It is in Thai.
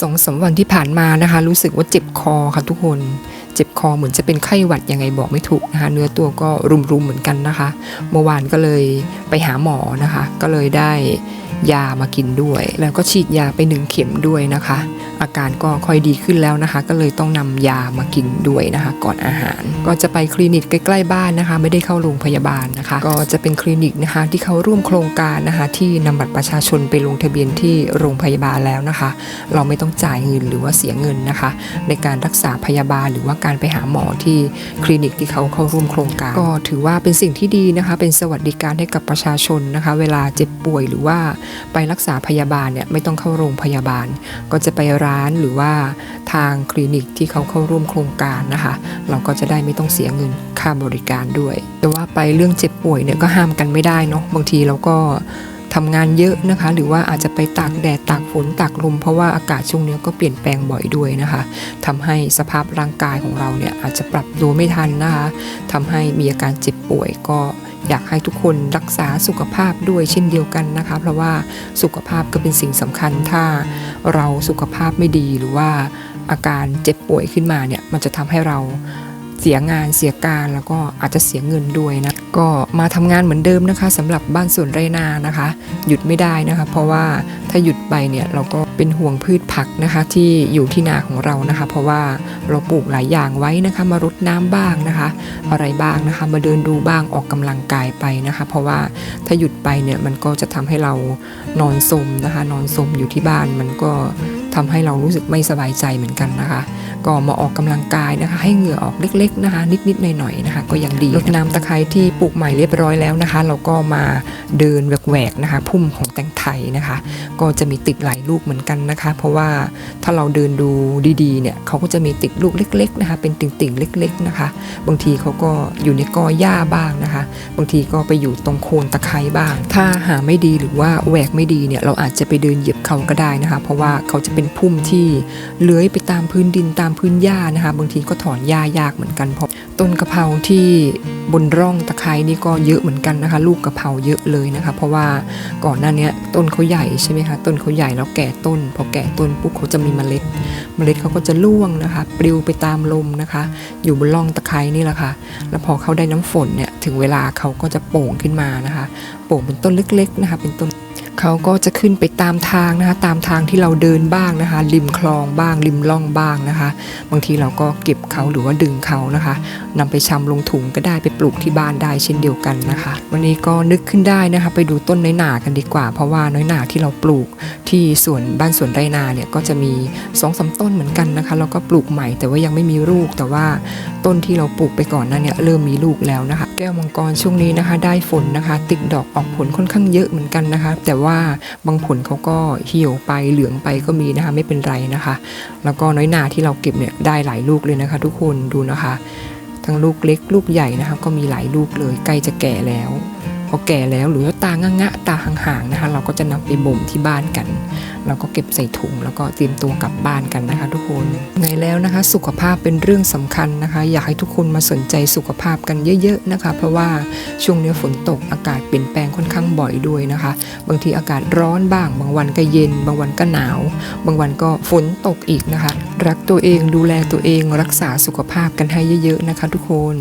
สองสามวันที่ผ่านมานะคะ รู้สึกว่าเจ็บคอค่ะทุกคนเจ็บคอเหมือนจะเป็นไข้หวัดยังไงบอกไม่ถูกนะคะ เนื้อตัวก็รุมๆเหมือนกันนะคะ เมื่อวานก็เลยไปหาหมอนะคะ ก็เลยได้ยามากินด้วย แล้วก็ฉีดยาไปหนึ่งเข็มด้วยนะคะ อาการก็ค่อยดีขึ้นแล้วนะคะ ก็เลยต้องนำยามากินด้วยนะคะ ก่อนอาหาร ก็จะไปคลินิกใกล้ๆบ้านนะคะ ไม่ได้เข้าโรงพยาบาลนะคะ ก็จะเป็นคลินิกนะคะ ที่เขาร่วมโครงการนะคะ ที่นำบัตรประชาชนไปลงทะเบียนที่โรงพยาบาลแล้วนะคะ เราไม่ต้องจ่ายเงินหรือว่าเสียเงินนะคะ ในการรักษาพยาบาลหรือว่าการไปหาหมอที่คลินิกที่เขาเข้าร่วมโครงการ ก็ถือว่าเป็นสิ่งที่ดีนะคะ เป็นสวัสดิการให้กับประชาชนนะคะ เวลาเจ็บป่วยหรือว่าไปรักษาพยาบาลเนี่ยไม่ต้องเข้าโรงพยาบาล ก็จะไปร้านหรือว่าทางคลินิกที่เขาเข้าร่วมโครงการนะคะ เราก็จะได้ไม่ต้องเสียเงินค่าบริการด้วย แต่ว่าไปเรื่องเจ็บป่วยเนี่ยก็ห้ามกันไม่ได้เนาะบางทีเราก็ทำงานเยอะนะคะ หรือว่าอาจจะไปตากแดดตากฝนตากลม เพราะว่าอากาศช่วงนี้ก็เปลี่ยนแปลงบ่อยด้วยนะคะทำให้สภาพร่างกายของเราเนี่ยอาจจะปรับตัวไม่ทันนะคะทำให้มีอาการเจ็บป่วยก็ อยากให้ทุกคนรักษาสุขภาพด้วยเช่นเดียวกันนะคะ เพราะว่าสุขภาพก็เป็นสิ่งสำคัญ ถ้าเราสุขภาพไม่ดีหรือว่าอาการเจ็บป่วยขึ้นมาเนี่ย มันจะทำให้เราเสียงานเสียการแล้วก็อาจจะเสียเงินด้วยนะ ก็มาทำงานเหมือนเดิมนะคะสำหรับบ้านสวนไรนานะคะ หยุดไม่ได้นะคะ เพราะว่าถ้าหยุดไปเนี่ยเราก็ เป็นห่วงพืชผักนะคะที่อยู่ที่นาของเรานะคะ เพราะว่าเราปลูกหลายอย่างไว้นะคะ มารดน้ำบ้างนะคะ อะไรบ้างนะคะ มาเดินดูบ้างออกกำลังกายไปนะคะ เพราะว่าถ้าหยุดไปเนี่ยมันก็จะทำให้เรานอนสมนะคะ นอนสมอยู่ที่บ้านมันก็ ทำให้เรารู้สึกไม่สบายใจเหมือนกันนะคะ ก็มาออกกำลังกายนะคะ ให้เหงื่อออกเล็ก ๆนะคะ นิดๆหน่อยๆนะคะ ก็ยังดีรดน้ำตะไคร้ที่ปลูกใหม่เรียบร้อยแล้วนะคะ เราก็มาเดินแหวกๆนะคะ พุ่มของแตงไทยนะคะ ก็จะมีติดหลายลูกเหมือนกันนะคะ เพราะว่าถ้าเราเดินดูดีๆเนี่ยเขาก็จะมีติดลูกเล็ก ๆนะคะ เป็นติ่งๆเล็ก ๆนะคะ บางทีเขาก็อยู่ในกอหญ้าบ้างนะคะ บางทีก็ไปอยู่ตรงโคนตะไคร้บ้าง ถ้าหาไม่ดีหรือว่าแหวกไม่ดีเนี่ยเราอาจจะไปเดินเหยียบเขาก็ได้นะคะ เพราะว่าเขาจะเป็นพุ่มที่เลื้อยไปตามพื้นดินตามพื้นหญ้านะคะบางทีก็ถอนหญ้ายากเหมือนกันเพราะต้นกะเพราที่บนร่องตะไคร้นี่ก็เยอะเหมือนกันนะคะ ลูกกะเพราเยอะเลยนะคะ เพราะว่าก่อนหน้านี้ต้นเขาใหญ่ใช่ไหมคะต้นเขาใหญ่แล้วแก่ต้น พอแก่ต้นปุ๊บเขาจะมีเมล็ด เมล็ดเขาก็จะร่วงนะคะ ปลิวไปตามลมนะคะ อยู่บนร่องตะไคร้นี่แหละค่ะ แล้วพอเขาได้น้ำฝนเนี่ยถึงเวลาเขาก็จะโป่งขึ้นมานะคะ โป่งเป็นต้นเล็กๆนะคะ เป็นต้น เขาก็จะขึ้นไปตามทางนะคะ ตามทางที่เราเดินบ้างนะคะ ริมคลองบ้าง ริมร่องบ้างนะคะ บางทีเราก็เก็บเขาหรือว่าดึงเขานะคะนำไปชำลงถุงก็ได้ไปปลูกที่บ้านได้เช่นเดียวกันนะคะ วันนี้ก็นึกขึ้นได้นะคะ ไปดูต้นน้อยหนากันดีกว่า เพราะว่าน้อยหนาที่เราปลูกที่สวนบ้านสวนไรนาเนี่ยก็จะมี2อสต้นเหมือนกันนะคะแล้วก็ปลูกใหม่แต่ว่ายังไม่มีลูกแต่ว่าต้นที่เราปลูกไปก่อนนั้นเนี่ยเริ่มมีลูกแล้วนะคะ แก้วมังกรช่วงนี้นะคะ ได้ฝนนะคะ ติดดอกออกผลค่อนข้างเยอะเหมือนกันนะคะ แต่ว่า่าบางผลเขาก็เหี่ยวไปเหลืองไปก็มีนะคะไม่เป็นไรนะคะ แล้วก็น้อยหนาที่เราเก็บเนี่ยได้หลายลูกเลยนะคะ ทุกคนดูนะคะ ทั้งลูกเล็กลูกใหญ่นะคะ ก็มีหลายลูกเลยใกล้จะแก่แล้ว พอแก่แล้วหรือว่าตางะงะตาห่างๆนะคะ เราก็จะนำไปบ่มที่บ้านกัน เราก็เก็บใส่ถุงแล้วก็เตรียมตัวกลับบ้านกันนะคะ ทุกคนไงแล้วนะคะ สุขภาพเป็นเรื่องสำคัญนะคะ อยากให้ทุกคนมาสนใจสุขภาพกันเยอะๆนะคะ เพราะว่าช่วงนี้ฝนตกอากาศเปลี่ยนแปลงค่อนข้างบ่อยด้วยนะคะ บางทีอากาศร้อนบ้าง บางวันก็เย็น บางวันก็หนาว บางวันก็ฝนตกอีกนะคะ รักตัวเองดูแลตัวเองรักษาสุขภาพกันให้เยอะๆนะคะ ทุกคน